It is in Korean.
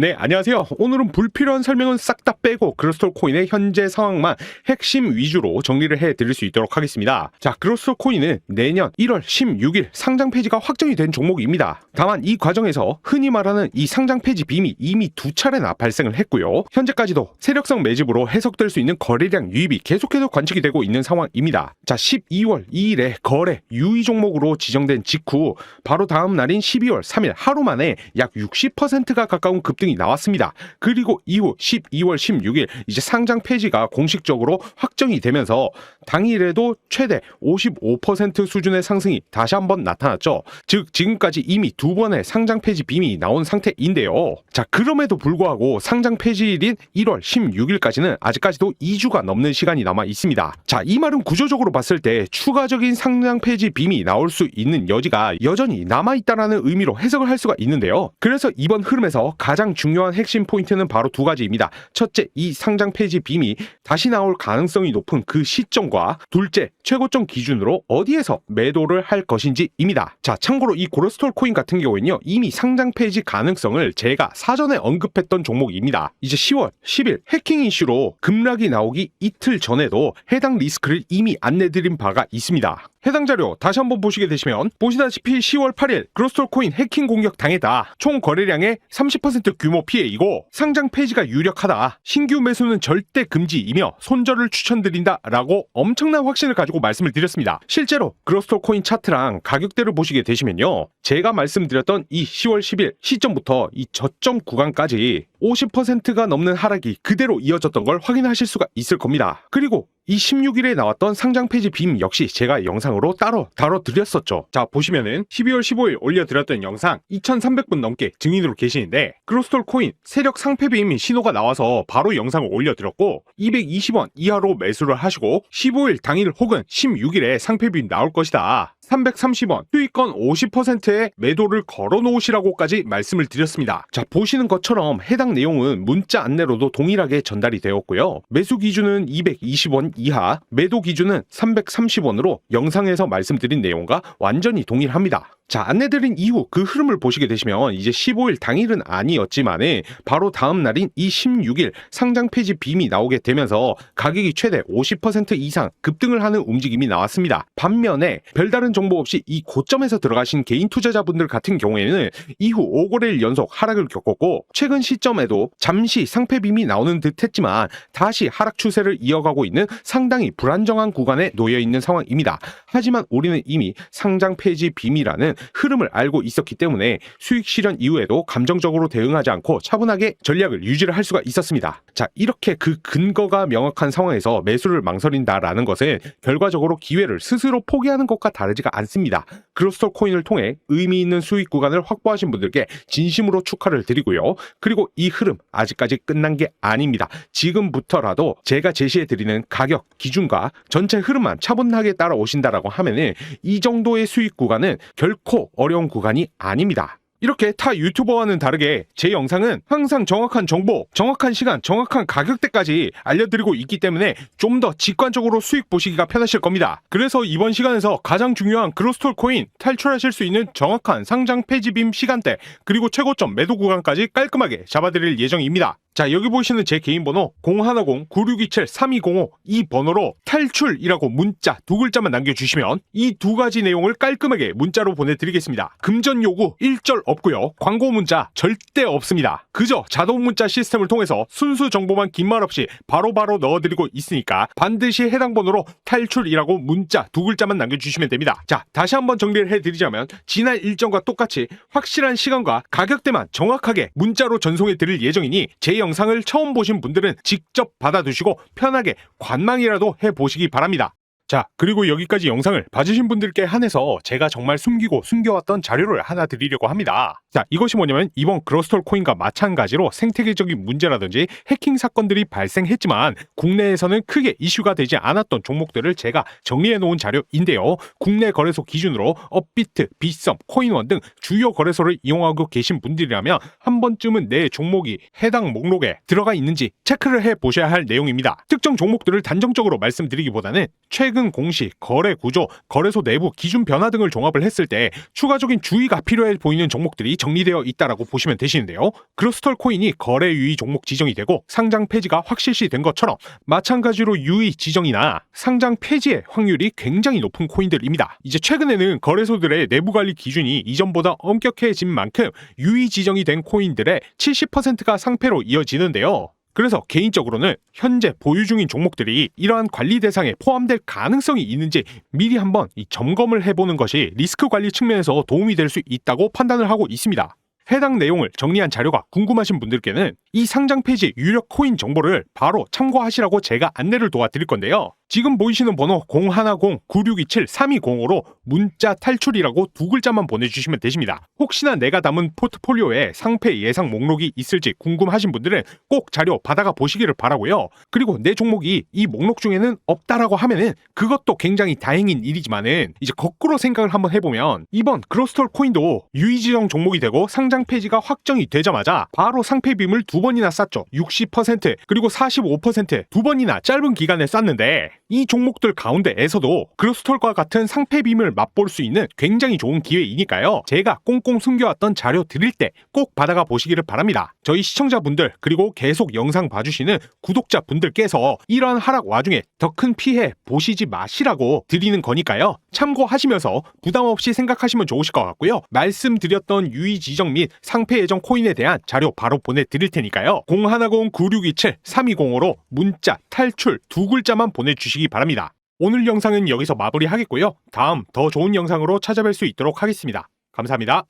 네, 안녕하세요. 오늘은 불필요한 설명은 싹 다 빼고 그로스톨 코인의 현재 상황만 핵심 위주로 정리를 해 드릴 수 있도록 하겠습니다. 자, 그로스톨 코인은 내년 1월 16일 상장 폐지가 확정이 된 종목입니다. 다만 이 과정에서 흔히 말하는 이 상장 폐지 빔이 이미 두 차례나 발생을 했고요. 현재까지도 세력성 매집으로 해석될 수 있는 거래량 유입이 계속해서 관측이 되고 있는 상황입니다. 자, 12월 2일에 거래 유의 종목으로 지정된 직후 바로 다음 날인 12월 3일 하루 만에 약 60%가 가까운 급등이 나왔습니다. 그리고 이후 12월 16일 이제 상장 폐지가 공식적으로 확정이 되면서 당일에도 최대 55% 수준의 상승이 다시 한번 나타났죠. 즉 지금까지 이미 두 번의 상장 폐지 빔이 나온 상태인데요. 자 그럼에도 불구하고 상장 폐지일인 1월 16일까지는 아직까지도 2주가 넘는 시간이 남아 있습니다. 자 이 말은 구조적으로 봤을 때 추가적인 상장 폐지 빔이 나올 수 있는 여지가 여전히 남아 있다라는 의미로 해석을 할 수가 있는데요. 그래서 이번 흐름에서 가장 중요한 핵심 포인트는 바로 두 가지입니다. 첫째, 이 상장 폐지 빔이 다시 나올 가능성이 높은 그 시점과 둘째, 최고점 기준으로 어디에서 매도를 할 것인지입니다. 자, 참고로 이 고로스톨 코인 같은 경우에는요, 이미 상장 폐지 가능성을 제가 사전에 언급했던 종목입니다. 이제 10월 10일 해킹 이슈로 급락이 나오기 이틀 전에도 해당 리스크를 이미 안내드린 바가 있습니다. 해당 자료 다시 한번 보시게 되시면 보시다시피 10월 8일 그로스톨 코인 해킹 공격 당했다. 총 거래량의 30% 규모 피해이고 상장 폐지가 유력하다. 신규 매수는 절대 금지이며 손절을 추천드린다 라고 엄청난 확신을 가지고 말씀을 드렸습니다. 실제로 그로스톨 코인 차트랑 가격대를 보시게 되시면요. 제가 말씀드렸던 이 10월 10일 시점부터 이 저점 구간까지 50%가 넘는 하락이 그대로 이어졌던 걸 확인하실 수가 있을 겁니다. 그리고 이 16일에 나왔던 상장 폐지 빔 역시 제가 영상으로 따로 다뤄드렸었죠. 자, 보시면은 12월 15일 올려드렸던 영상 2300분 넘게 증인으로 계시는데 크로스톨 코인 세력 상패 빔 신호가 나와서 바로 영상을 올려드렸고 220원 이하로 매수를 하시고 15일 당일 혹은 16일에 상패 빔 나올 것이다. 330원, 수익권 50%의 매도를 걸어 놓으시라고까지 말씀을 드렸습니다. 자, 보시는 것처럼 해당 내용은 문자 안내로도 동일하게 전달이 되었고요. 매수 기준은 220원 이하, 매도 기준은 330원으로 영상에서 말씀드린 내용과 완전히 동일합니다. 자, 안내드린 이후 그 흐름을 보시게 되시면 이제 15일 당일은 아니었지만은 바로 다음 날인 이 16일 상장 폐지 빔이 나오게 되면서 가격이 최대 50% 이상 급등을 하는 움직임이 나왔습니다. 반면에 별다른 정보 없이 이 고점에서 들어가신 개인 투자자분들 같은 경우에는 이후 5거래일 연속 하락을 겪었고 최근 시점에 도 잠시 상패 빔이 나오는 듯 했지만 다시 하락 추세를 이어가고 있는 상당히 불안정한 구간에 놓여 있는 상황입니다. 하지만 우리는 이미 상장 폐지 빔이라는 흐름을 알고 있었기 때문에 수익 실현 이후에도 감정적으로 대응하지 않고 차분하게 전략을 유지를 할 수가 있었습니다. 자, 이렇게 그 근거가 명확한 상황에서 매수를 망설인다라는 것은 결과적으로 기회를 스스로 포기하는 것과 다르지가 않습니다. 그로스톨 코인을 통해 의미 있는 수익 구간을 확보하신 분들께 진심으로 축하를 드리고요. 그리고 이 흐름 아직까지 끝난 게 아닙니다. 지금부터라도 제가 제시해 드리는 가격 기준과 전체 흐름만 차분하게 따라오신다라고 하면은 이 정도의 수익 구간은 결코 어려운 구간이 아닙니다. 이렇게 타 유튜버와는 다르게 제 영상은 항상 정확한 정보, 정확한 시간, 정확한 가격대까지 알려드리고 있기 때문에 좀 더 직관적으로 수익 보시기가 편하실 겁니다. 그래서 이번 시간에서 가장 중요한 그로스톨 코인 탈출하실 수 있는 정확한 상장 폐지빔 시간대 그리고 최고점 매도 구간까지 깔끔하게 잡아드릴 예정입니다. 자 여기 보시는 제 개인 번호 010-9627-3205 이 번호로 탈출이라고 문자 두 글자만 남겨주시면 이 두 가지 내용을 깔끔하게 문자로 보내드리겠습니다. 금전 요구 1절 없고요. 광고 문자 절대 없습니다. 그저 자동 문자 시스템을 통해서 순수 정보만 긴 말 없이 바로바로 넣어드리고 있으니까 반드시 해당 번호로 탈출이라고 문자 두 글자만 남겨주시면 됩니다. 자 다시 한번 정리를 해드리자면 지난 일정과 똑같이 확실한 시간과 가격대만 정확하게 문자로 전송해 드릴 예정이니 제영 상을 처음 보신 분들은 직접 받아두시고 편하게 관망이라도 해보시기 바랍니다. 자, 그리고 여기까지 영상을 봐주신 분들께 한해서 제가 정말 숨기고 숨겨왔던 자료를 하나 드리려고 합니다. 자, 이것이 뭐냐면 이번 그로스톨 코인과 마찬가지로 생태계적인 문제라든지 해킹 사건들이 발생했지만 국내에서는 크게 이슈가 되지 않았던 종목들을 제가 정리해 놓은 자료인데요. 국내 거래소 기준으로 업비트, 비썸, 코인원 등 주요 거래소를 이용하고 계신 분들이라면 한 번쯤은 내 종목이 해당 목록에 들어가 있는지 체크를 해 보셔야 할 내용입니다. 특정 종목들을 단정적으로 말씀드리기보다는 최근 최근 공시, 거래 구조, 거래소 내부 기준 변화 등을 종합을 했을 때 추가적인 주의가 필요해 보이는 종목들이 정리되어 있다라고 보시면 되시는데요. 그로스털 코인이 거래 유의 종목 지정이 되고 상장 폐지가 확실시 된 것처럼 마찬가지로 유의 지정이나 상장 폐지의 확률이 굉장히 높은 코인들입니다. 이제 최근에는 거래소들의 내부 관리 기준이 이전보다 엄격해진 만큼 유의 지정이 된 코인들의 70%가 상패로 이어지는데요. 그래서 개인적으로는 현재 보유 중인 종목들이 이러한 관리 대상에 포함될 가능성이 있는지 미리 한번 이 점검을 해보는 것이 리스크 관리 측면에서 도움이 될 수 있다고 판단을 하고 있습니다. 해당 내용을 정리한 자료가 궁금하신 분들께는 이 상장 폐지 유력 코인 정보를 바로 참고하시라고 제가 안내를 도와드릴 건데요. 지금 보이시는 번호 010-9627-3205로 문자 탈출이라고 두 글자만 보내주시면 되십니다. 혹시나 내가 담은 포트폴리오에 상패 예상 목록이 있을지 궁금하신 분들은 꼭 자료 받아가 보시기를 바라고요. 그리고 내 종목이 이 목록 중에는 없다라고 하면은 그것도 굉장히 다행인 일이지만은 이제 거꾸로 생각을 한번 해보면 이번 그로스톨 코인도 유의지정 종목이 되고 상장 폐지가 확정이 되자마자 바로 상패빔을 두 번이나 쌌죠. 60% 그리고 45%두 번이나 짧은 기간에 쌌는데 이 종목들 가운데에서도 그로스톨과 같은 상패빔을 맛볼 수 있는 굉장히 좋은 기회이니까요. 제가 꽁꽁 숨겨왔던 자료 드릴 때 꼭 받아가 보시기를 바랍니다. 저희 시청자분들 그리고 계속 영상 봐주시는 구독자분들께서 이러한 하락 와중에 더 큰 피해 보시지 마시라고 드리는 거니까요. 참고하시면서 부담 없이 생각하시면 좋으실 것 같고요. 말씀드렸던 유의 지정 및 상패 예정 코인에 대한 자료 바로 보내드릴 테니까요. 010-9627-3205로 문자 탈출 두 글자만 보내주 시기 바랍니다. 오늘 영상은 여기서 마무리하겠고요. 다음 더 좋은 영상으로 찾아뵐 수 있도록 하겠습니다. 감사합니다.